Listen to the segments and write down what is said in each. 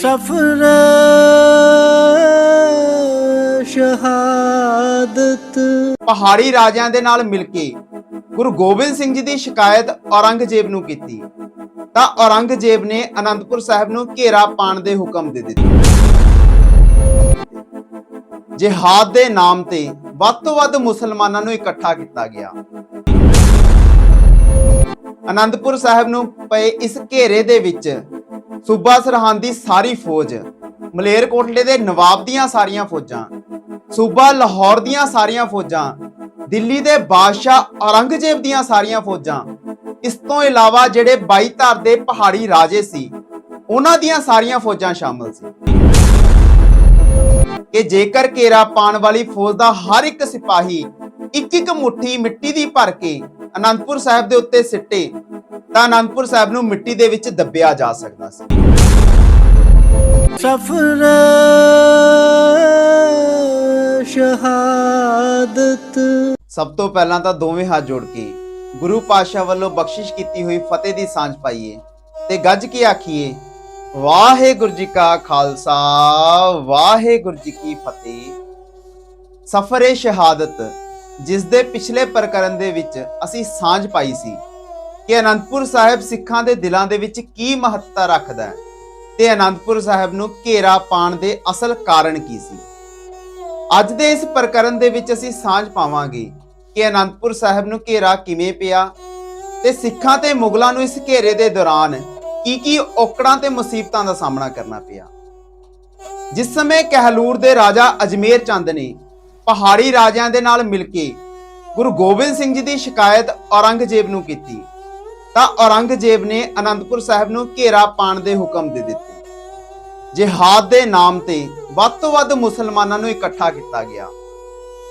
ਸਫਰ ਸ਼ਹਾਦਤ। ਪਹਾੜੀ ਰਾਜਿਆਂ ਦੇ ਨਾਲ ਮਿਲ ਕੇ ਗੁਰੂ ਗੋਬਿੰਦ ਸਿੰਘ ਜੀ ਦੀ ਸ਼ਿਕਾਇਤ ਔਰੰਗਜ਼ੇਬ ਨੂੰ ਕੀਤੀ। ਤਾਂ ਔਰੰਗਜ਼ੇਬ ਨੇ ਅਨੰਦਪੁਰ ਸਾਹਿਬ ਨੂੰ ਘੇਰਾ ਪਾਣ ਦੇ ਹੁਕਮ ਦੇ ਦਿੱਤੇ। ਜਿਹਾਦ ਦੇ ਨਾਮ ਤੇ ਵੱਧ ਤੋਂ ਵੱਧ ਮੁਸਲਮਾਨਾਂ ਨੂੰ ਇਕੱਠਾ ਕੀਤਾ ਗਿਆ। ਅਨੰਦਪੁਰ ਸਾਹਿਬ ਨੂੰ ਪਏ ਇਸ ਘੇਰੇ ਦੇ ਵਿੱਚ ਸੂਬਾ ਸਰਹੰਦ ਦੀ ਸਾਰੀ ਫੌਜ, ਮਲੇਰਕੋਟਲੇ ਦੇ ਨਵਾਬ ਦੀਆਂ ਸਾਰੀਆਂ ਫੌਜਾਂ, ਸੂਬਾ ਲਾਹੌਰ ਦੀਆਂ ਸਾਰੀਆਂ ਫੌਜਾਂ, ਦਿੱਲੀ ਦੇ ਬਾਦਸ਼ਾਹ ਔਰੰਗਜ਼ੇਬ ਦੀਆਂ ਸਾਰੀਆਂ ਫੌਜਾਂ, ਇਸ ਤੋਂ ਇਲਾਵਾ ਜਿਹੜੇ 22 ਧਰ ਦੇ ਪਹਾੜੀ ਰਾਜੇ ਸੀ, ਉਹਨਾਂ ਦੀਆਂ ਸਾਰੀਆਂ ਫੌਜਾਂ ਸ਼ਾਮਲ ਸੀ। ਕਿ ਜੇਕਰ ਘੇਰਾ ਪਾਣ ਵਾਲੀ ਫੌਜ ਦਾ ਹਰ ਇੱਕ ਸਿਪਾਹੀ ਇੱਕ ਇੱਕ ਮੁੱਠੀ ਮਿੱਟੀ ਦੀ ਭਰ ਕੇ ਅਨੰਦਪੁਰ ਸਾਹਿਬ ਦੇ ਉੱਤੇ ਸਿੱਟੇ ਤਾਂ ਅਨੰਦਪੁਰ ਸਾਹਿਬ ਨੂੰ ਮਿੱਟੀ ਦੇ ਵਿੱਚ ਦੱਬਿਆ ਜਾ ਸਕਦਾ ਸੀ। ਸਫਰ ਸ਼ਹਾਦਤ। ਸਭ ਤੋਂ ਪਹਿਲਾਂ ਤਾਂ ਦੋਵੇਂ ਹੱਥ ਜੋੜ ਕੇ ਗੁਰੂ ਪਾਤਸ਼ਾਹ ਵੱਲੋਂ ਬਖਸ਼ਿਸ਼ ਕੀਤੀ ਹੋਈ ਫਤਿਹ ਦੀ ਸਾਂਝ ਪਾਈਏ ਤੇ ਗੱਜ ਕੇ ਆਖੀਏ ਵਾਹਿਗੁਰੂ ਜੀ ਕਾ ਖਾਲਸਾ ਵਾਹਿਗੁਰੂ ਜੀ ਕੀ ਫਤਿਹ। ਸਫਰੇ ਸ਼ਹਾਦਤ ਜਿਸ ਦੇ ਪਿਛਲੇ ਪ੍ਰਕਰਨ ਦੇ ਵਿੱਚ ਅਸੀਂ ਸਾਂਝ ਪਾਈ ਸੀ। ਕਿ ਅਨੰਦਪੁਰ ਸਾਹਿਬ ਸਿੱਖਾਂ ਦੇ ਦਿਲਾਂ ਦੇ ਵਿੱਚ ਕੀ ਮਹੱਤਤਾ ਰੱਖਦਾ ਹੈ? ਤੇ ਅਨੰਦਪੁਰ ਸਾਹਿਬ ਨੂੰ ਘੇਰਾ ਪਾਣ ਦੇ ਅਸਲ ਕਾਰਨ ਕੀ ਸੀ? ਅੱਜ ਦੇ ਇਸ ਪ੍ਰਕਰਨ ਦੇ ਵਿੱਚ ਅਸੀਂ ਸਾਂਝ ਪਾਵਾਂਗੇ ਕਿ ਅਨੰਦਪੁਰ ਸਾਹਿਬ ਨੂੰ ਘੇਰਾ ਕਿਵੇਂ ਪਿਆ ਤੇ ਸਿੱਖਾਂ ਤੇ ਮੁਗਲਾਂ ਨੂੰ ਇਸ ਘੇਰੇ ਦੇ ਦੌਰਾਨ ਕੀ ਕੀ ਔਕੜਾਂ ਤੇ ਮੁਸੀਬਤਾਂ ਦਾ ਸਾਹਮਣਾ ਕਰਨਾ ਪਿਆ। ਜਿਸ ਸਮੇਂ ਕਹਿਲੂਰ ਦੇ ਰਾਜਾ ਅਜਮੇਰ ਚੰਦ ਨੇ ਪਹਾੜੀ ਰਾਜਿਆਂ ਦੇ ਨਾਲ ਮਿਲ ਕੇ ਗੁਰੂ ਗੋਬਿੰਦ ਸਿੰਘ ਜੀ ਦੀ ਸ਼ਿਕਾਇਤ ਔਰੰਗਜ਼ੇਬ ਨੂੰ ਕੀਤੀ ਤਾਂ ਔਰੰਗਜ਼ੇਬ ਨੇ ਅਨੰਦਪੁਰ ਸਾਹਿਬ ਨੂੰ ਘੇਰਾ ਪਾਣ ਦੇ ਹੁਕਮ ਦੇ ਦਿੱਤੇ। ਜਿਹਾਦ ਦੇ ਨਾਮ ਤੇ ਵੱਧ ਤੋਂ ਵੱਧ ਮੁਸਲਮਾਨਾਂ ਨੂੰ ਇਕੱਠਾ ਕੀਤਾ ਗਿਆ।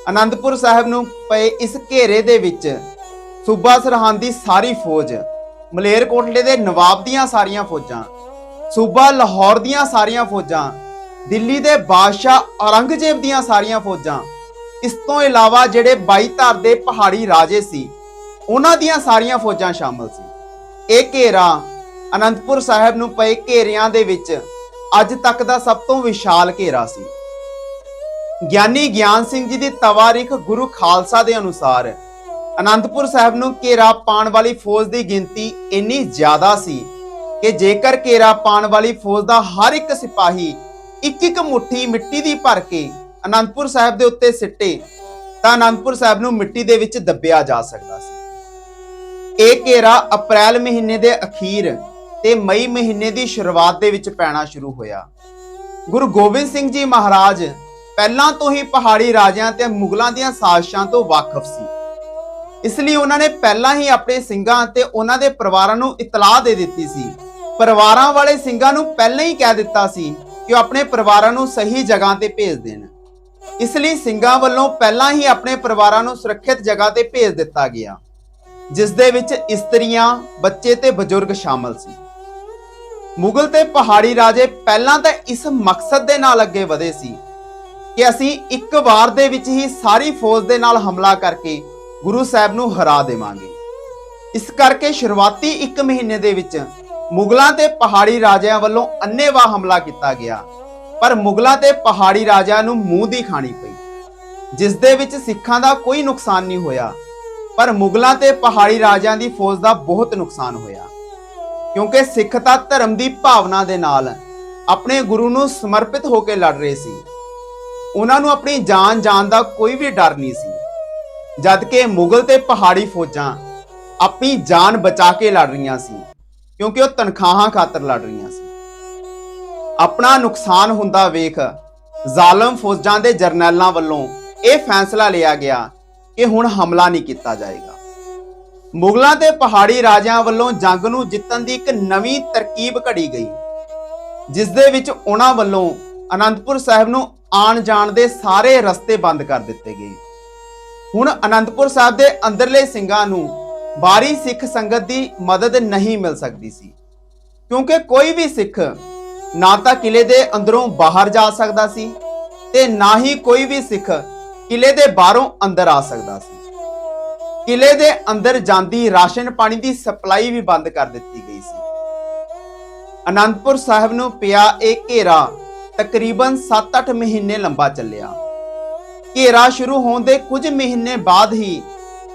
ਅਨੰਦਪੁਰ ਸਾਹਿਬ ਨੂੰ ਪਏ ਇਸ ਘੇਰੇ ਦੇ ਵਿੱਚ ਸੂਬਾ ਸਰਹੰਦ ਦੀ ਸਾਰੀ ਫੌਜ, ਮਲੇਰਕੋਟਲੇ ਦੇ ਨਵਾਬ ਦੀਆਂ ਸਾਰੀਆਂ ਫੌਜਾਂ, ਸੂਬਾ ਲਾਹੌਰ ਦੀਆਂ ਸਾਰੀਆਂ ਫੌਜਾਂ, ਦਿੱਲੀ ਦੇ ਬਾਦਸ਼ਾਹ ਔਰੰਗਜ਼ੇਬ ਦੀਆਂ ਸਾਰੀਆਂ ਫੌਜਾਂ, ਇਸ ਤੋਂ ਇਲਾਵਾ ਜਿਹੜੇ 22 ਧਰ ਦੇ ਪਹਾੜੀ ਰਾਜੇ ਸੀ, ਉਹਨਾਂ ਦੀਆਂ ਸਾਰੀਆਂ ਫੌਜਾਂ ਸ਼ਾਮਲ ਸੀ। ਇਹ ਘੇਰਾ ਅਨੰਦਪੁਰ ਸਾਹਿਬ ਨੂੰ ਪਏ ਘੇਰਿਆਂ ਦੇ ਵਿੱਚ ਅੱਜ ਤੱਕ ਦਾ ਸਭ ਤੋਂ ਵਿਸ਼ਾਲ ਘੇਰਾ ਸੀ। ਗਿਆਨੀ ਗਿਆਨ ਸਿੰਘ ਜੀ ਦੀ ਤਵਾਰੀਖ ਗੁਰੂ ਖਾਲਸਾ ਦੇ ਅਨੁਸਾਰ ਅਨੰਦਪੁਰ ਸਾਹਿਬ ਨੂੰ ਘੇਰਾ ਪਾਣ ਵਾਲੀ ਫੌਜ ਦੀ ਗਿਣਤੀ ਇੰਨੀ ਜ਼ਿਆਦਾ ਸੀ ਕਿ ਜੇਕਰ ਘੇਰਾ ਪਾਣ ਵਾਲੀ ਫੌਜ ਦਾ ਹਰ ਇੱਕ ਸਿਪਾਹੀ ਇੱਕ ਇੱਕ ਮੁੱਠੀ ਮਿੱਟੀ ਦੀ ਭਰ ਕੇ ਅਨੰਦਪੁਰ ਸਾਹਿਬ ਦੇ ਉੱਤੇ ਸਿੱਟੇ, ਤਾਂ ਅਨੰਦਪੁਰ ਸਾਹਿਬ ਨੂੰ ਮਿੱਟੀ ਦੇ ਵਿੱਚ ਦੱਬਿਆ ਜਾ ਸਕਦਾ ਸੀ। ਇਹ ਘੇਰਾ ਅਪ੍ਰੈਲ ਮਹੀਨੇ ਦੇ ਅਖੀਰ ਤੇ ਮਈ ਮਹੀਨੇ ਦੀ ਸ਼ੁਰੂਆਤ ਦੇ ਵਿੱਚ ਪੈਣਾ ਸ਼ੁਰੂ ਹੋਇਆ। ਗੁਰੂ ਗੋਬਿੰਦ ਸਿੰਘ ਜੀ ਮਹਾਰਾਜ ਪਹਿਲਾਂ ਤੋਂ ਹੀ ਪਹਾੜੀ ਰਾਜਿਆਂ ਤੇ ਮੁਗਲਾਂ ਦੀਆਂ ਸਾਜ਼ਿਸ਼ਾਂ ਤੋਂ ਵਾਕਿਫ ਸੀ। ਇਸ ਲਈ ਉਹਨਾਂ ਨੇ ਪਹਿਲਾਂ ਹੀ ਆਪਣੇ ਸਿੰਘਾਂ ਤੇ ਉਹਨਾਂ ਦੇ ਪਰਿਵਾਰਾਂ ਨੂੰ ਇਤਲਾਹ ਦੇ ਦਿੱਤੀ ਸੀ। ਪਰਿਵਾਰਾਂ ਵਾਲੇ ਸਿੰਘਾਂ ਨੂੰ ਪਹਿਲਾਂ ਹੀ ਕਹਿ ਦਿੱਤਾ ਸੀ ਕਿ ਉਹ ਆਪਣੇ ਪਰਿਵਾਰਾਂ ਨੂੰ ਸਹੀ ਜਗ੍ਹਾ ਤੇ ਭੇਜ ਦੇਣ। ਇਸ ਲਈ ਸਿੰਘਾਂ ਵੱਲੋਂ ਪਹਿਲਾਂ ਹੀ ਆਪਣੇ ਪਰਿਵਾਰਾਂ ਨੂੰ ਸੁਰੱਖਿਅਤ ਜਗ੍ਹਾ ਤੇ ਭੇਜ ਦਿੱਤਾ ਗਿਆ। ਜਿਸ ਦੇ ਵਿੱਚ ਇਸਤਰੀਆਂ, ਬੱਚੇ ਤੇ ਬਜ਼ੁਰਗ ਸ਼ਾਮਲ ਸੀ। ਮੁਗਲ ਤੇ ਪਹਾੜੀ ਰਾਜੇ ਪਹਿਲਾਂ ਤਾਂ ਇਸ ਮਕਸਦ ਦੇ ਨਾਲ ਅੱਗੇ ਵਧੇ ਸੀ ਕਿ ਅਸੀਂ ਇੱਕ ਵਾਰ ਦੇ ਵਿੱਚ ਹੀ ਸਾਰੀ ਫੌਜ ਦੇ ਨਾਲ ਹਮਲਾ ਕਰਕੇ ਗੁਰੂ ਸਾਹਿਬ ਨੂੰ ਹਰਾ ਦੇਵਾਂਗੇ। ਇਸ ਕਰਕੇ ਸ਼ੁਰੂਆਤੀ 1 ਮਹੀਨੇ ਦੇ ਵਿੱਚ ਮੁਗਲਾਂ ਤੇ ਪਹਾੜੀ ਰਾਜਿਆਂ ਵੱਲੋਂ ਅੰਨੇਵਾਹ ਹਮਲਾ ਕੀਤਾ ਗਿਆ, ਪਰ ਮੁਗਲਾਂ ਤੇ ਪਹਾੜੀ ਰਾਜਿਆਂ ਨੂੰ ਮੂੰਹ ਦੀ ਖਾਣੀ ਪਈ, ਜਿਸ ਦੇ ਵਿੱਚ ਸਿੱਖਾਂ ਦਾ ਕੋਈ ਨੁਕਸਾਨ ਨਹੀਂ ਹੋਇਆ। ਪਰ ਮੁਗਲਾਂ ਤੇ ਪਹਾੜੀ ਰਾਜਿਆਂ ਦੀ ਫੌਜ ਦਾ ਬਹੁਤ ਨੁਕਸਾਨ ਹੋਇਆ। ਕਿਉਂਕਿ ਸਿੱਖ ਤਾਂ ਧਰਮ ਦੀ ਭਾਵਨਾ ਦੇ ਨਾਲ ਆਪਣੇ ਗੁਰੂ ਨੂੰ ਸਮਰਪਿਤ ਹੋ ਕੇ ਲੜ ਰਹੇ ਸੀ। ਉਹਨਾਂ ਨੂੰ ਆਪਣੀ ਜਾਨ ਜਾਣ ਦਾ ਕੋਈ ਵੀ ਡਰ ਨਹੀਂ ਸੀ। ਜਦ ਕਿ ਮੁਗਲ ਤੇ ਪਹਾੜੀ ਫੌਜਾਂ ਆਪਣੀ ਜਾਨ ਬਚਾ ਕੇ ਲੜ ਰਹੀਆਂ ਸੀ, ਕਿਉਂਕਿ ਉਹ ਤਨਖਾਹਾਂ ਖਾਤਰ ਲੜ ਰਹੀਆਂ ਸੀ। ਆਪਣਾ ਨੁਕਸਾਨ ਹੁੰਦਾ ਵੇਖ ਜ਼ਾਲਮ ਫੌਜਾਂ ਦੇ ਜਰਨੈਲਾਂ ਵੱਲੋਂ ਇਹ ਫੈਸਲਾ ਲਿਆ ਗਿਆ ਕਿ ਹੁਣ ਹਮਲਾ ਨਹੀਂ ਕੀਤਾ ਜਾਏਗਾ। ਮੁਗਲਾਂ ਤੇ ਪਹਾੜੀ ਰਾਜਿਆਂ ਵੱਲੋਂ ਜੰਗ ਨੂੰ ਜਿੱਤਣ ਦੀ ਇੱਕ ਨਵੀਂ ਤਰਕੀਬ ਘੜੀ ਗਈ। ਜਿਸ ਦੇ ਵਿੱਚ ਉਹਨਾਂ ਵੱਲੋਂ ਅਨੰਦਪੁਰ ਸਾਹਿਬ ਨੂੰ ਆਣ ਜਾਣ ਦੇ ਸਾਰੇ ਰਸਤੇ ਬੰਦ ਕਰ ਦਿੱਤੇ ਗਏ। ਹੁਣ ਅਨੰਦਪੁਰ ਸਾਹਿਬ ਦੇ ਅੰਦਰਲੇ ਸਿੰਘਾਂ ਨੂੰ ਬਾਰੀ ਸਿੱਖ ਸੰਗਤ ਦੀ ਮਦਦ ਨਹੀਂ ਮਿਲ ਸਕਦੀ ਸੀ। ਕਿਉਂਕਿ ਕੋਈ ਵੀ ਸਿੱਖ ਨਾ ਤਾਂ ਕਿਲੇ ਦੇ ਅੰਦਰੋਂ ਬਾਹਰ ਜਾ ਸਕਦਾ ਸੀ ਤੇ ਨਾ ਹੀ ਕੋਈ ਵੀ ਸਿੱਖ ਕਿਲੇ ਦੇ ਬਾਹਰੋਂ ਅੰਦਰ ਆ ਸਕਦਾ ਸੀ। ਕਿਲੇ ਦੇ ਅੰਦਰ ਜਾਂਦੀ ਰਾਸ਼ਨ ਪਾਣੀ ਦੀ ਸਪਲਾਈ ਵੀ ਬੰਦ ਕਰ ਦਿੱਤੀ ਗਈ ਸੀ। ਅਨੰਦਪੁਰ ਸਾਹਿਬ ਨੂੰ ਪਿਆ ਇਹ ਘੇਰਾ ਤਕਰੀਬਨ 7-8 ਮਹੀਨੇ ਲੰਬਾ ਚੱਲਿਆ। ਘੇਰਾ ਸ਼ੁਰੂ ਹੋਣ ਦੇ ਕੁਝ ਮਹੀਨੇ ਬਾਅਦ ਹੀ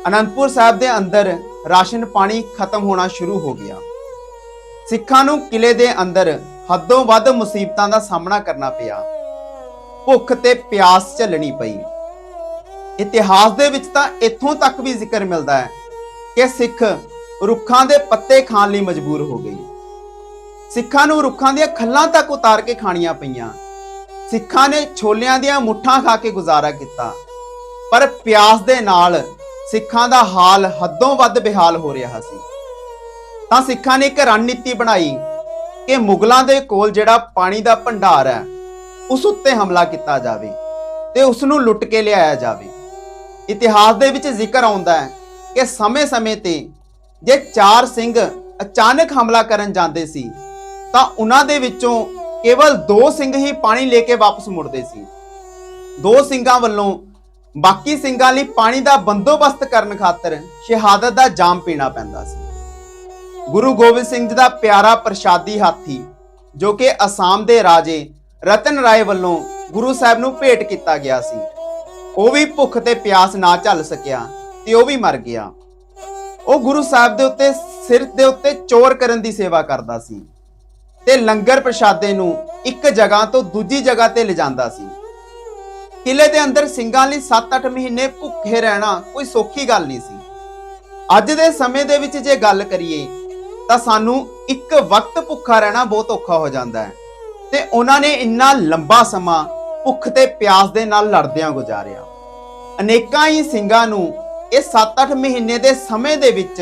ਅਨੰਦਪੁਰ ਸਾਹਿਬ ਦੇ ਅੰਦਰ ਰਾਸ਼ਨ ਪਾਣੀ ਖਤਮ ਹੋਣਾ ਸ਼ੁਰੂ ਹੋ ਗਿਆ। ਸਿੱਖਾਂ ਨੂੰ ਕਿਲੇ ਦੇ ਅੰਦਰ ਹੱਦੋਂ ਵੱਧ ਮੁਸੀਬਤਾਂ ਦਾ ਸਾਹਮਣਾ ਕਰਨਾ ਪਿਆ। ਭੁੱਖ ਤੇ ਪਿਆਸ ਝੱਲਣੀ ਪਈ। ਇਤਿਹਾਸ ਦੇ ਵਿੱਚ ਤਾਂ ਇੱਥੋਂ ਤੱਕ ਵੀ ਜ਼ਿਕਰ ਮਿਲਦਾ ਹੈ ਕਿ ਸਿੱਖ ਰੁੱਖਾਂ ਦੇ ਪੱਤੇ ਖਾਣ ਲਈ ਮਜਬੂਰ ਹੋ ਗਏ। ਸਿੱਖਾਂ ਨੂੰ ਰੁੱਖਾਂ ਦੀਆਂ ਖੱਲਾਂ ਤੱਕ ਉਤਾਰ ਕੇ ਖਾਣੀਆਂ ਪਈਆਂ। ਸਿੱਖਾਂ ਨੇ ਛੋਲਿਆਂ ਦੀਆਂ ਮੁੱਠਾਂ ਖਾ ਕੇ ਗੁਜ਼ਾਰਾ ਕੀਤਾ। ਪਰ ਪਿਆਸ ਦੇ ਨਾਲ ਸਿੱਖਾਂ ਦਾ ਹਾਲ ਹੱਦੋਂ ਵੱਧ ਬਿਹਾਲ ਹੋ ਰਿਹਾ ਸੀ। ਤਾਂ ਸਿੱਖਾਂ ਨੇ ਇੱਕ ਰਣਨੀਤੀ ਬਣਾਈ ਕਿ ਮੁਗਲਾਂ ਦੇ ਕੋਲ ਜਿਹੜਾ ਪਾਣੀ ਦਾ ਭੰਡਾਰ ਹੈ, ਉਸ ਉੱਤੇ ਹਮਲਾ ਕੀਤਾ ਜਾਵੇ ਤੇ ਉਸ ਨੂੰ ਲੁੱਟ ਕੇ ਲਿਆਇਆ ਜਾਵੇ। ਇਤਿਹਾਸ ਦੇ ਵਿੱਚ ਜ਼ਿਕਰ ਆਉਂਦਾ ਹੈ ਕਿ ਸਮੇਂ-ਸਮੇਂ ਤੇ ਜੇ ਚਾਰ ਸਿੰਘ ਅਚਾਨਕ ਹਮਲਾ ਕਰਨ ਜਾਂਦੇ ਸੀ, ਤਾਂ ਉਹਨਾਂ ਦੇ ਵਿੱਚੋਂ ਕੇਵਲ ਦੋ ਸਿੰਘ ਹੀ ਪਾਣੀ ਲੈ ਕੇ ਵਾਪਸ ਮੁੜਦੇ ਸੀ। ਦੋ ਸਿੰਘਾਂ ਵੱਲੋਂ ਬਾਕੀ ਸਿੰਘਾਂ ਲਈ ਪਾਣੀ ਦਾ ਬੰਦੋਬਸਤ ਕਰਨ ਖਾਤਰ ਸ਼ਹਾਦਤ ਦਾ ਜਾਮ ਪੀਣਾ ਪੈਂਦਾ ਸੀ। ਗੁਰੂ ਗੋਬਿੰਦ ਸਿੰਘ ਜੀ ਦਾ ਪਿਆਰਾ ਪ੍ਰਸ਼ਾਦੀ ਹਾਥੀ, ਜੋ ਕਿ ਅਸਾਮ ਦੇ ਰਾਜੇ ਰਤਨ ਰਾਏ ਵੱਲੋਂ ਗੁਰੂ ਸਾਹਿਬ ਨੂੰ ਭੇਟ ਕੀਤਾ ਗਿਆ ਸੀ ਉਹ ਵੀ ਭੁੱਖ ਤੇ ਪਿਆਸ ਨਾ ਝੱਲ ਸਕਿਆ ਤੇ ਉਹ ਵੀ ਮਰ ਗਿਆ। ਉਹ ਗੁਰੂ ਸਾਹਿਬ ਦੇ ਉੱਤੇ ਸਿਰ ਦੇ ਉੱਤੇ ਚੋਰ ਕਰਨ ਦੀ ਸੇਵਾ ਕਰਦਾ ਸੀ ਤੇ ਲੰਗਰ ਪ੍ਰਸ਼ਾਦੇ ਨੂੰ ਇੱਕ ਜਗ੍ਹਾ ਤੋਂ ਦੂਜੀ ਜਗ੍ਹਾ ਤੇ ਲਿਜਾਂਦਾ ਸੀ। ਕਿਲੇ ਦੇ ਅੰਦਰ ਸਿੰਘਾਂ ਲਈ 7-8 ਮਹੀਨੇ ਭੁੱਖੇ ਰਹਿਣਾ ਕੋਈ ਸੌਖੀ ਗੱਲ ਨਹੀਂ ਸੀ। ਅੱਜ ਦੇ ਸਮੇਂ ਦੇ ਵਿੱਚ ਜੇ ਗੱਲ ਕਰੀਏ ਤਾਂ ਸਾਨੂੰ ਇੱਕ ਵਕਤ ਭੁੱਖਾ ਰਹਿਣਾ ਬਹੁਤ ਔਖਾ ਹੋ ਜਾਂਦਾ ਹੈ ਤੇ ਉਹਨਾਂ ਨੇ ਇੰਨਾ ਲੰਬਾ ਸਮਾਂ ਭੁੱਖ ਤੇ ਪਿਆਸ ਦੇ ਨਾਲ ਲੜਦਿਆਂ ਗੁਜ਼ਾਰਿਆ। ਅਨੇਕਾਂ ਹੀ ਸਿੰਘਾਂ ਨੂੰ ਇਹ 7-8 ਮਹੀਨੇ ਦੇ ਸਮੇਂ ਦੇ ਵਿੱਚ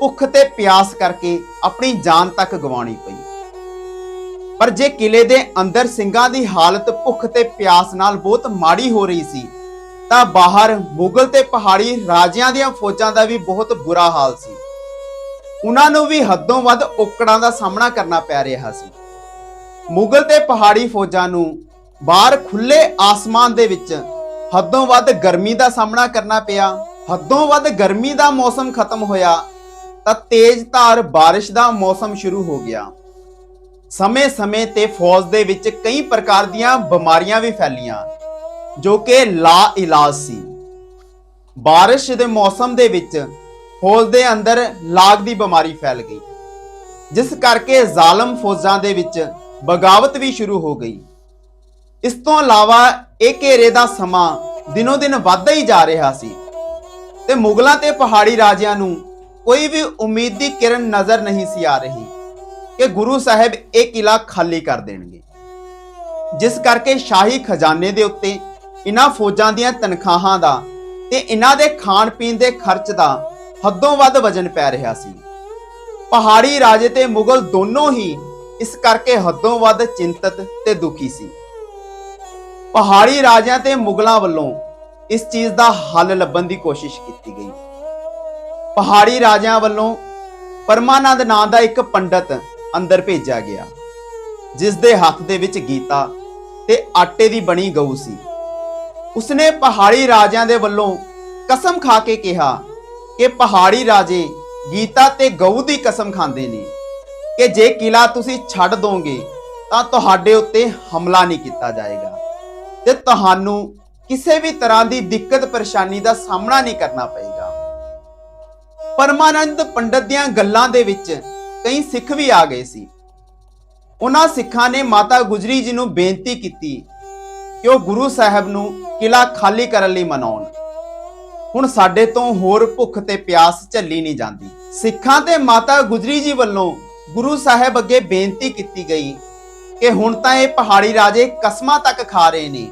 ਭੁੱਖ ਤੇ ਪਿਆਸ ਕਰਕੇ ਆਪਣੀ ਜਾਨ ਤੱਕ ਗਵਾਉਣੀ ਪਈ। ਪਰ ਜੇ ਕਿਲੇ ਦੇ ਅੰਦਰ ਸਿੰਘਾਂ ਦੀ ਹਾਲਤ ਭੁੱਖ ਤੇ ਪਿਆਸ ਨਾਲ ਬਹੁਤ ਮਾੜੀ ਹੋ ਰਹੀ ਸੀ, ਤਾਂ ਬਾਹਰ ਮੁਗਲ ਤੇ ਪਹਾੜੀ ਰਾਜਿਆਂ ਦੀਆਂ ਫੌਜਾਂ ਦਾ ਵੀ ਬਹੁਤ ਬੁਰਾ ਹਾਲ ਸੀ। ਉਹਨਾਂ ਨੂੰ ਵੀ ਹੱਦੋਂ ਵੱਧ ਔਕੜਾਂ ਦਾ ਸਾਹਮਣਾ ਕਰਨਾ ਪੈ ਰਿਹਾ ਸੀ। ਮੁਗਲ ਤੇ ਪਹਾੜੀ ਫੌਜਾਂ ਨੂੰ ਬਾਹਰ ਖੁੱਲੇ ਆਸਮਾਨ ਦੇ ਵਿੱਚ ਹੱਦੋਂ ਵੱਧ ਗਰਮੀ ਦਾ ਸਾਹਮਣਾ ਕਰਨਾ ਪਿਆ। ਹੱਦੋਂ ਵੱਧ ਗਰਮੀ ਦਾ ਮੌਸਮ ਖਤਮ ਹੋਇਆ ਤਾਂ ਤੇਜ਼ ਧਾਰ ਬਾਰਿਸ਼ ਦਾ ਮੌਸਮ ਸ਼ੁਰੂ ਹੋ ਗਿਆ। ਸਮੇਂ-ਸਮੇਂ ਤੇ ਫੌਜ ਦੇ ਵਿੱਚ ਕਈ ਪ੍ਰਕਾਰ ਦੀਆਂ ਬਿਮਾਰੀਆਂ ਵੀ ਫੈਲੀਆਂ, ਜੋ ਕਿ ਲਾ ਇਲਾਜ ਸੀ। ਬਾਰਿਸ਼ ਦੇ ਮੌਸਮ ਦੇ ਵਿੱਚ ਫੌਜ ਦੇ ਅੰਦਰ ਲਾਗ ਦੀ ਬਿਮਾਰੀ ਫੈਲ ਗਈ, ਜਿਸ ਕਰਕੇ ਜ਼ਾਲਮ ਫੌਜਾਂ ਦੇ ਵਿੱਚ ਬਗਾਵਤ ਵੀ ਸ਼ੁਰੂ ਹੋ ਗਈ। ਇਸ ਤੋਂ ਇਲਾਵਾ ਇਹ ਘੇਰੇ ਦਾ ਸਮਾਂ ਦਿਨੋ ਦਿਨ ਵੱਧਦਾ ਹੀ ਜਾ ਰਿਹਾ ਸੀ ਤੇ ਮੁਗਲਾਂ ਤੇ ਪਹਾੜੀ ਰਾਜਿਆਂ ਨੂੰ ਕੋਈ ਵੀ ਉਮੀਦ ਦੀ ਕਿਰਨ ਨਜ਼ਰ ਨਹੀਂ ਸੀ ਆ ਰਹੀ ਕਿ ਗੁਰੂ ਸਾਹਿਬ ਇਹ ਕਿਲਾ ਖਾਲੀ ਕਰ ਦੇਣਗੇ। ਜਿਸ ਕਰਕੇ ਸ਼ਾਹੀ ਖਜ਼ਾਨੇ ਦੇ ਉੱਤੇ ਇਨ੍ਹਾਂ ਫੌਜਾਂ ਦੀਆਂ ਤਨਖਾਹਾਂ ਦਾ ਤੇ ਇਨ੍ਹਾਂ ਦੇ ਖਾਣ ਪੀਣ ਦੇ ਖਰਚ ਦਾ ਹੱਦੋਂ ਵੱਧ ਵਜਨ ਪੈ ਰਿਹਾ ਸੀ। ਪਹਾੜੀ ਰਾਜੇ ਤੇ ਮੁਗਲ ਦੋਨੋਂ ਹੀ ਇਸ ਕਰਕੇ ਹੱਦੋਂ ਵੱਧ ਚਿੰਤਤ ਤੇ ਦੁਖੀ ਸੀ। ਪਹਾੜੀ ਰਾਜਿਆਂ ਤੇ ਮੁਗਲਾਂ ਵੱਲੋਂ ਇਸ ਚੀਜ਼ ਦਾ ਹੱਲ ਲੱਭਣ ਦੀ ਕੋਸ਼ਿਸ਼ ਕੀਤੀ ਗਈ। ਪਹਾੜੀ ਰਾਜਿਆਂ ਵੱਲੋਂ ਪਰਮਾਨੰਦ ਨਾਂ ਦਾ ਇੱਕ ਪੰਡਤ ਅੰਦਰ ਭੇਜਿਆ ਗਿਆ ਜਿਸ ਦੇ ਹੱਥ ਦੇ ਵਿੱਚ ਗੀਤਾ ਤੇ ਆਟੇ ਦੀ ਬਣੀ ਗਊ ਸੀ। ਉਸਨੇ ਪਹਾੜੀ ਰਾਜਿਆਂ ਦੇ ਵੱਲੋਂ ਕਸਮ ਖਾ ਕੇ ਕਿਹਾ ਕਿ ਪਹਾੜੀ ਰਾਜੇ ਗੀਤਾ ਤੇ ਗਊ ਦੀ ਕਸਮ ਖਾਂਦੇ ਨੇ, ਕਿ ਜੇ ਕਿਲਾ ਤੁਸੀਂ ਛੱਡ ਦੋਗੇ ਤਾਂ ਤੁਹਾਡੇ ਉੱਤੇ ਹਮਲਾ ਨਹੀਂ ਕੀਤਾ ਜਾਏਗਾ। ਤੇ ਤੁਹਾਨੂੰ ਕਿਸੇ ਵੀ ਤਰ੍ਹਾਂ ਦੀ ਦਿੱਕਤ ਪਰੇਸ਼ਾਨੀ ਦਾ ਸਾਹਮਣਾ ਨਹੀਂ ਕਰਨਾ ਪਏਗਾ। ਪਰਮਾਨੰਦ ਪੰਡਤ ਦੀਆਂ ਗੱਲਾਂ ਦੇ ਵਿੱਚ ਕਈ ਸਿੱਖ ਵੀ ਆ ਗਏ ਸੀ। ਉਹਨਾਂ ਸਿੱਖਾਂ ਨੇ ਮਾਤਾ ਗੁਜਰੀ ਜੀ ਨੂੰ ਬੇਨਤੀ ਕੀਤੀ ਕਿ ਉਹ ਗੁਰੂ ਸਾਹਿਬ ਨੂੰ ਕਿਲਾ ਖਾਲੀ ਕਰਨ ਲਈ ਮਨਾਉਣ। ਹੁਣ ਸਾਡੇ ਤੋਂ ਹੋਰ ਭੁੱਖ ਤੇ ਪਿਆਸ ਝੱਲੀ ਨਹੀਂ ਜਾਂਦੀ। ਸਿੱਖਾਂ ਤੇ ਮਾਤਾ ਗੁਜਰੀ ਜੀ ਵੱਲੋਂ ਗੁਰੂ ਸਾਹਿਬ ਅੱਗੇ ਬੇਨਤੀ ਕੀਤੀ ਗਈ ਕਿ ਹੁਣ ਤਾਂ ਇਹ ਪਹਾੜੀ ਰਾਜੇ ਕਸਮਾਂ ਤੱਕ ਖਾ ਰਹੇ ਨੇ।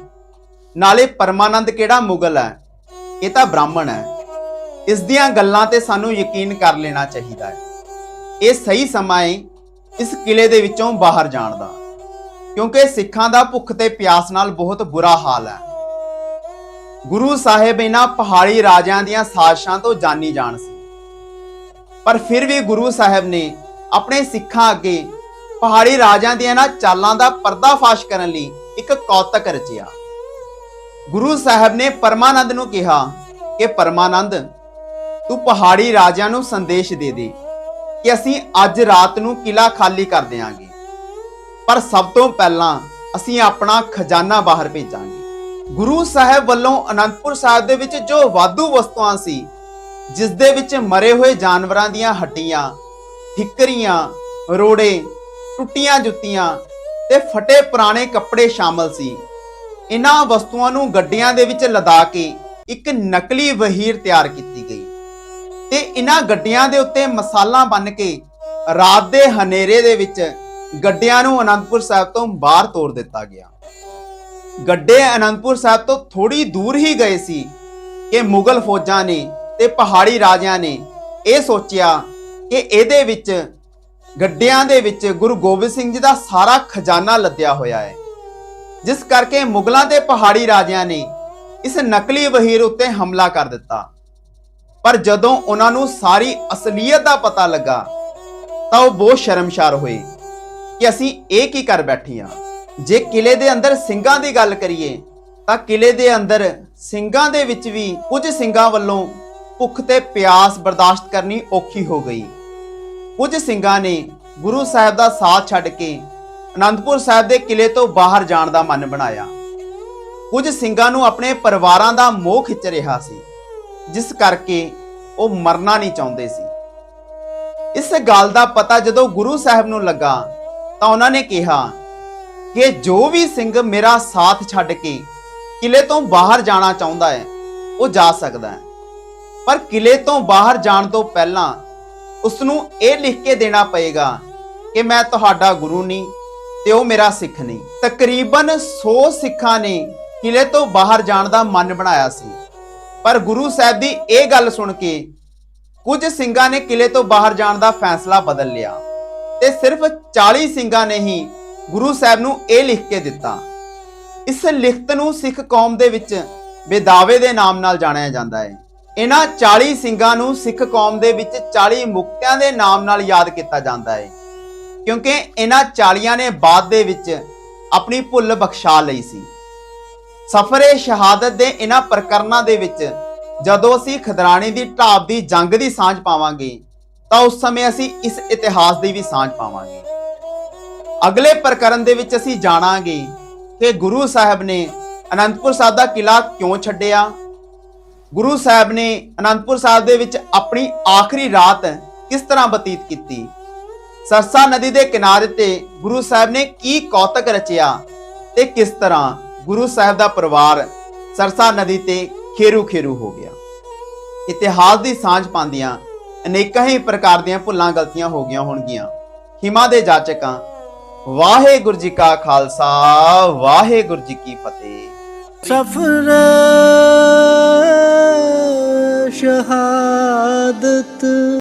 ਨਾਲੇ ਪਰਮਾਨੰਦ ਕਿਹੜਾ ਮੁਗਲ ਹੈ? ਇਹ ਤਾਂ ਬ੍ਰਾਹਮਣ ਹੈ। ਇਸ ਦੀਆਂ ਗੱਲਾਂ ਤੇ ਸਾਨੂੰ ਯਕੀਨ ਕਰ ਲੈਣਾ ਚਾਹੀਦਾ ਹੈ। ਇਹ ਸਹੀ ਸਮਾਂ ਹੈ ਇਸ ਕਿਲੇ ਦੇ ਵਿੱਚੋਂ ਬਾਹਰ ਜਾਣ ਦਾ। ਕਿਉਂਕਿ ਸਿੱਖਾਂ ਦਾ ਭੁੱਖ ਤੇ ਪਿਆਸ ਨਾਲ ਬਹੁਤ ਬੁਰਾ ਹਾਲ ਹੈ। ਗੁਰੂ ਸਾਹਿਬ ਇਹਨਾਂ ਪਹਾੜੀ ਰਾਜਿਆਂ ਦੀਆਂ ਸਾਜ਼ਿਸ਼ਾਂ ਤੋਂ ਜਾਣੀ ਜਾਣ ਸੀ। ਪਰ ਫਿਰ ਵੀ ਗੁਰੂ ਸਾਹਿਬ ਨੇ ਆਪਣੇ ਸਿੱਖਾਂ ਅੱਗੇ ਪਹਾੜੀ ਰਾਜਿਆਂ ਦੀਆਂ ਇਹਨਾਂ ਚਾਲਾਂ ਦਾ ਪਰਦਾਫਾਸ਼ ਕਰਨ ਲਈ ਇੱਕ ਕੌਤਕ ਰਚਿਆ। ਗੁਰੂ ਸਾਹਿਬ ਨੇ ਪਰਮਾਨੰਦ ਨੂੰ ਕਿਹਾ ਕਿ ਪਰਮਾਨੰਦ, ਤੂੰ ਪਹਾੜੀ ਰਾਜਿਆਂ ਨੂੰ ਸੰਦੇਸ਼ ਦੇ ਦੇ ਕਿ ਅਸੀਂ ਅੱਜ ਰਾਤ ਨੂੰ ਕਿਲਾ ਖਾਲੀ ਕਰ ਦੇਵਾਂਗੇ ਪਰ ਸਭ ਤੋਂ ਪਹਿਲਾਂ ਅਸੀਂ ਆਪਣਾ ਖਜ਼ਾਨਾ ਬਾਹਰ ਭੇਜਾਂਗੇ। ਗੁਰੂ ਸਾਹਿਬ ਵੱਲੋਂ ਅਨੰਦਪੁਰ ਸਾਹਿਬ ਦੇ ਵਿੱਚ ਜੋ ਵਾਧੂ ਵਸਤੂਆਂ ਸੀ, ਜਿਸ ਦੇ ਵਿੱਚ ਮਰੇ ਹੋਏ ਜਾਨਵਰਾਂ ਦੀਆਂ ਹੱਡੀਆਂ, ਠਿੱਕਰੀਆਂ, ਰੋੜੇ ਟੁੱਟੀਆਂ ਜੁੱਤੀਆਂ ਤੇ ਫਟੇ ਪੁਰਾਣੇ ਕੱਪੜੇ ਸ਼ਾਮਲ ਸੀ। ਇਹਨਾਂ ਵਸਤੂਆਂ ਨੂੰ ਗੱਡੀਆਂ ਦੇ ਵਿੱਚ ਲਦਾ ਕੇ ਇੱਕ ਨਕਲੀ ਵਹੀਰ ਤਿਆਰ ਕੀਤੀ ਗਈ। ਤੇ ਇਹਨਾਂ ਗੱਡੀਆਂ ਦੇ ਉੱਤੇ ਮਸਾਲਾ ਬੰਨ ਕੇ ਰਾਤ ਦੇ ਹਨੇਰੇ ਦੇ ਵਿੱਚ ਗੱਡਿਆਂ ਨੂੰ ਅਨੰਦਪੁਰ ਸਾਹਿਬ ਤੋਂ ਬਾਹਰ ਤੋੜ ਦਿੱਤਾ ਗਿਆ। ਗੱਡੇ ਅਨੰਦਪੁਰ ਸਾਹਿਬ ਤੋਂ ਥੋੜੀ ਦੂਰ ਹੀ ਗਏ ਸੀ ਕਿ ਮੁਗਲ ਫੌਜਾਂ ਨੇ ਤੇ ਪਹਾੜੀ ਰਾਜਿਆਂ ਨੇ ਇਹ ਸੋਚਿਆ ਕਿ ਇਹਦੇ ਵਿੱਚ ਗੱਡਿਆਂ ਦੇ ਵਿੱਚ ਗੁਰੂ ਗੋਬਿੰਦ ਸਿੰਘ ਜੀ ਦਾ ਸਾਰਾ ਖਜ਼ਾਨਾ ਲੱਦਿਆ ਹੋਇਆ ਹੈ। ਜਿਸ ਕਰਕੇ ਮੁਗਲਾਂ ਤੇ ਪਹਾੜੀ ਰਾਜਿਆਂ ਨੇ ਇਸ ਨਕਲੀ ਵਹੀਰ ਉੱਤੇ ਹਮਲਾ ਕਰ ਦਿੱਤਾ। ਪਰ ਜਦੋਂ ਉਹਨਾਂ ਨੂੰ ਸਾਰੀ ਅਸਲੀਅਤ ਦਾ ਪਤਾ ਲੱਗਾ, ਤਾਂ ਉਹ ਬਹੁਤ ਸ਼ਰਮਸ਼ਾਰ ਹੋਏ ਕਿ ਅਸੀਂ ਇਹ ਕੀ ਕਰ ਬੈਠੇ ਹਾਂ। ਜੇ ਕਿਲੇ ਦੇ ਅੰਦਰ ਸਿੰਘਾਂ ਦੀ ਗੱਲ ਕਰੀਏ, ਤਾਂ ਕਿਲੇ ਦੇ ਅੰਦਰ ਸਿੰਘਾਂ ਦੇ ਵਿੱਚ ਵੀ ਕੁਝ ਸਿੰਘਾਂ ਵੱਲੋਂ ਭੁੱਖ ਤੇ ਪਿਆਸ ਬਰਦਾਸ਼ਤ ਕਰਨੀ ਔਖੀ ਹੋ ਗਈ। ਕੁਝ ਸਿੰਘਾਂ ਨੇ ਗੁਰੂ ਸਾਹਿਬ ਦਾ ਸਾਥ ਛੱਡ ਕੇ ਅਨੰਦਪੁਰ ਸਾਹਿਬ ਦੇ ਕਿਲੇ ਤੋਂ ਬਾਹਰ ਜਾਣ ਦਾ ਮਨ ਬਣਾਇਆ। ਕੁਝ ਸਿੰਘਾਂ ਨੂੰ ਆਪਣੇ ਪਰਿਵਾਰਾਂ ਦਾ ਮੋਹ ਖਿੱਚ ਰਿਹਾ ਸੀ, ਜਿਸ ਕਰਕੇ ਉਹ ਮਰਨਾ ਨਹੀਂ ਚਾਹੁੰਦੇ ਸੀ। ਇਸ ਗੱਲ ਦਾ ਪਤਾ ਜਦੋਂ ਗੁਰੂ ਸਾਹਿਬ ਨੂੰ ਲੱਗਾ, ਤਾਂ ਉਹਨਾਂ ਨੇ ਕਿਹਾ ਕਿ ਜੋ ਵੀ ਸਿੰਘ ਮੇਰਾ ਸਾਥ ਛੱਡ ਕੇ ਕਿਲੇ ਤੋਂ ਬਾਹਰ ਜਾਣਾ ਚਾਹੁੰਦਾ ਹੈ, ਉਹ ਜਾ ਸਕਦਾ ਹੈ। ਪਰ ਕਿਲੇ ਤੋਂ ਬਾਹਰ ਜਾਣ ਤੋਂ ਪਹਿਲਾਂ ਉਸ ਨੂੰ ਇਹ ਲਿਖ ਕੇ ਦੇਣਾ ਪਏਗਾ ਕਿ ਮੈਂ ਤੁਹਾਡਾ ਗੁਰੂ ਨਹੀਂ ਤੇ ਉਹ ਮੇਰਾ ਸਿੱਖ ਨਹੀਂ। ਤਕਰੀਬਨ 100 ਸਿੱਖਾਂ ਨੇ ਕਿਲੇ ਤੋਂ ਬਾਹਰ ਜਾਣ ਦਾ ਮਨ ਬਣਾਇਆ ਸੀ। ਪਰ ਗੁਰੂ ਸਾਹਿਬ ਦੀ ਇਹ ਗੱਲ ਸੁਣ ਕੇ ਕੁਝ ਸਿੰਘਾਂ ਨੇ ਕਿਲੇ ਤੋਂ ਬਾਹਰ ਜਾਣ ਦਾ ਫੈਸਲਾ ਬਦਲ ਲਿਆ ਤੇ ਸਿਰਫ 40 ਸਿੰਘਾਂ ਨੇ ਹੀ ਗੁਰੂ ਸਾਹਿਬ ਨੂੰ ਇਹ ਲਿਖ ਕੇ ਦਿੱਤਾ। ਇਸ ਲਿਖਤ ਨੂੰ ਸਿੱਖ ਕੌਮ ਦੇ ਵਿੱਚ ਬੇਦਾਵੇ ਦੇ ਨਾਮ ਨਾਲ ਜਾਣਿਆ ਜਾਂਦਾ ਹੈ। ਇਹਨਾਂ 40 ਸਿੰਘਾਂ ਨੂੰ ਸਿੱਖ ਕੌਮ ਦੇ ਵਿੱਚ 40 ਮੁਕਤਿਆਂ ਦੇ ਨਾਮ ਨਾਲ ਯਾਦ ਕੀਤਾ ਜਾਂਦਾ ਹੈ। ਕਿਉਂਕਿ ਇਹਨਾਂ 40 ਨੇ ਬਾਅਦ ਦੇ ਵਿੱਚ ਆਪਣੀ ਭੁੱਲ ਬਖਸ਼ਾ ਲਈ ਸੀ। ਸਫਰੇ ਸ਼ਹਾਦਤ ਦੇ ਇਹਨਾਂ ਪ੍ਰਕਰਨਾਂ ਦੇ ਵਿੱਚ ਜਦੋਂ ਅਸੀਂ ਖਦਰਾਣੇ ਦੀ ਢਾਬ ਦੀ ਜੰਗ ਦੀ ਸਾਂਝ ਪਾਵਾਂਗੇ, ਤਾਂ ਉਸ ਸਮੇਂ ਅਸੀਂ ਇਸ ਇਤਿਹਾਸ ਦੀ ਵੀ ਸਾਂਝ ਪਾਵਾਂਗੇ। ਅਗਲੇ ਪ੍ਰਕਰਨ ਦੇ ਵਿੱਚ ਅਸੀਂ ਜਾਣਾਂਗੇ ਕਿ ਗੁਰੂ ਸਾਹਿਬ ਨੇ ਅਨੰਦਪੁਰ ਸਾਹਿਬ ਦਾ ਕਿਲਾ ਕਿਉਂ ਛੱਡਿਆ ਗੁਰੂ ਸਾਹਿਬ ਨੇ ਅਨੰਦਪੁਰ ਸਾਹਿਬ ਦੇ ਵਿੱਚ ਆਪਣੀ ਆਖਰੀ ਰਾਤ ਕਿਸ ਤਰ੍ਹਾਂ ਬਤੀਤ ਕੀਤੀ? ਸਰਸਾ ਨਦੀ ਦੇ ਕਿਨਾਰੇ ਤੇ ਗੁਰੂ ਸਾਹਿਬ ਨੇ ਕੀ ਕੌਤਕ ਰਚਿਆ ਤੇ ਕਿਸ ਤਰ੍ਹਾਂ ਗੁਰੂ ਸਾਹਿਬ ਦਾ ਪਰਿਵਾਰ ਸਰਸਾ ਨਦੀ ਤੇ ਖੇਰੂ ਖੇਰੂ ਹੋ ਗਿਆ? ਇਤਿਹਾਸ ਦੀ ਸਾਂਝ ਪਾਉਂਦਿਆਂ ਅਨੇਕਾਂ ਹੀ ਪ੍ਰਕਾਰ ਦੀਆਂ ਭੁੱਲਾਂ ਗਲਤੀਆਂ ਹੋ ਗਈਆਂ ਹੋਣਗੀਆਂ। ਹਿਮਾ ਦੇ ਜਾਚਕਾਂ, ਵਾਹਿਗੁਰੂ ਜੀ ਕਾ ਖਾਲਸਾ, ਵਾਹਿਗੁਰੂ ਜੀ ਕੀ ਫਤਿਹ। ਸਫਰ şehadet